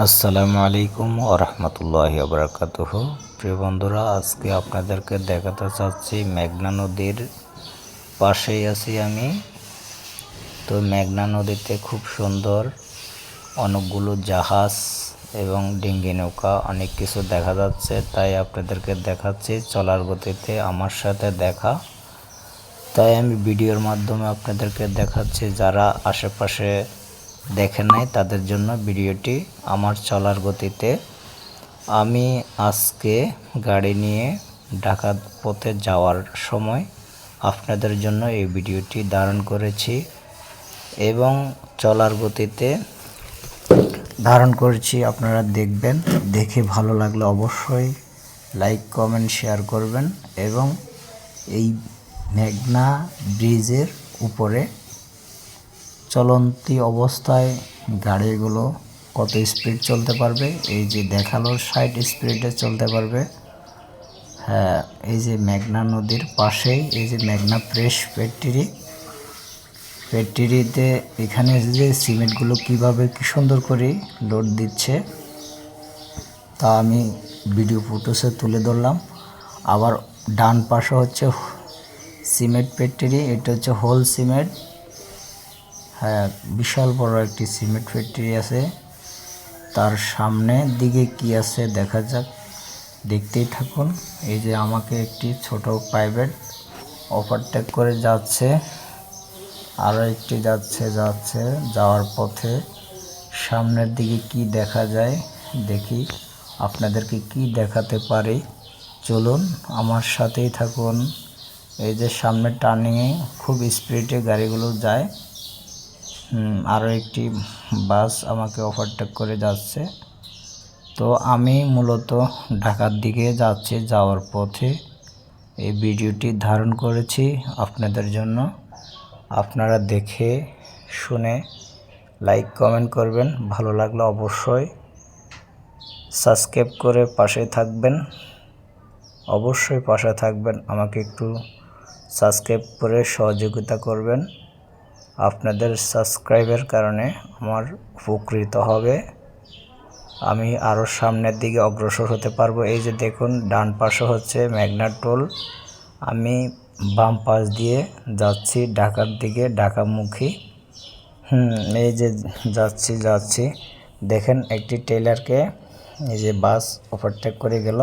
আসসালামু আলাইকুম ওরহমতুল্লাহি আবরাকাতুহ প্রিয় বন্ধুরা, আজকে আপনাদেরকে দেখাতে চাচ্ছি মেঘনা নদীর পাশেই আছি আমি। তো মেঘনা নদীতে খুব সুন্দর অনেকগুলো জাহাজ এবং ডিঙ্গি নৌকা অনেক কিছু দেখা যাচ্ছে, তাই আপনাদেরকে দেখাচ্ছি। চলার গতিতে আমার সাথে দেখা। তাই আমি ভিডিওর মাধ্যমে আপনাদেরকে দেখাচ্ছি যারা আশেপাশে দেখেন নাই, তাদের জন্য ভিডিওটি আমার চলার গতিতে। আমি আজকে গাড়ি নিয়ে ঢাকা পথে যাওয়ার সময় আপনাদের জন্য এই ভিডিওটি ধারণ করেছি এবং চলার গতিতে ধারণ করেছি। আপনারা দেখবেন, দেখে ভালো লাগলে অবশ্যই লাইক, কমেন্ট, শেয়ার করবেন এবং এই মেঘনা ব্রিজের উপরে চলন্তি অবস্থায় গাড়িগুলো কত স্পিড চলতে পারবে? এই যে দেখাল ষাট স্পিডে চলতে পারবে। হ্যাঁ এই যে মেঘনা নদীর পাশেই, এই যে মেঘনা প্রেস ফ্যাক্টরি ফ্যাক্টরিতে এখানে যে সিমেন্টগুলো কীভাবে কি সুন্দর করে লোড দিচ্ছে, তা আমি ভিডিও ফুটেজে তুলে ধরলাম। আবার ডান পাশে হচ্ছে সিমেন্ট ফ্যাক্টরি এটা হচ্ছে হোল সিমেন্ট বিশাল বড় একটি সিমেন্ট ফ্যাক্টরি আছে। তার সামনের দিকে কি আছে দেখা যাক। দেখতেই থাকুন, এই যে আমাকে একটি ছোট প্রাইভেট ওভারটেক করে যাচ্ছে। আরও একটি যাচ্ছে যাচ্ছে, যাওয়ার পথে সামনের দিকে কি দেখা যায় দেখি। আপনাদেরকে কি দেখাতে পারি? চলুন, আমার সাথেই থাকুন। এই যে সামনে টার্নিংয়ে খুব স্পিডে গাড়িগুলো যায়। আরও একটি বাস আমাকে ওভারটেক করে যাচ্ছে। তো আমি মূলত ঢাকার দিকে যাচ্ছি, যাওয়ার পথে এই ভিডিওটি ধারণ করেছি আপনাদের জন্য। আপনারা দেখে শুনে লাইক কমেন্ট করবেন, ভালো লাগলে অবশ্যই সাবস্ক্রাইব করে পাশে থাকবেন। অবশ্যই পাশে থাকবেন, আমাকে একটু সাবস্ক্রাইব করে সহযোগিতা করবেন। আপনাদের সাবস্ক্রাইবের কারণে আমার উপকৃত হবে। আমি আরও সামনের দিকে অগ্রসর হতে পারব। এই যে দেখুন, ডান পাশে হচ্ছে ম্যাগনার টোল। আমি বাম পাশ দিয়ে যাচ্ছি ঢাকার দিকে, ঢাকামুখী। হুম, এই যে যাচ্ছি যাচ্ছি। দেখেন, একটি টেলারকে এই যে বাস ওভারটেক করে গেল।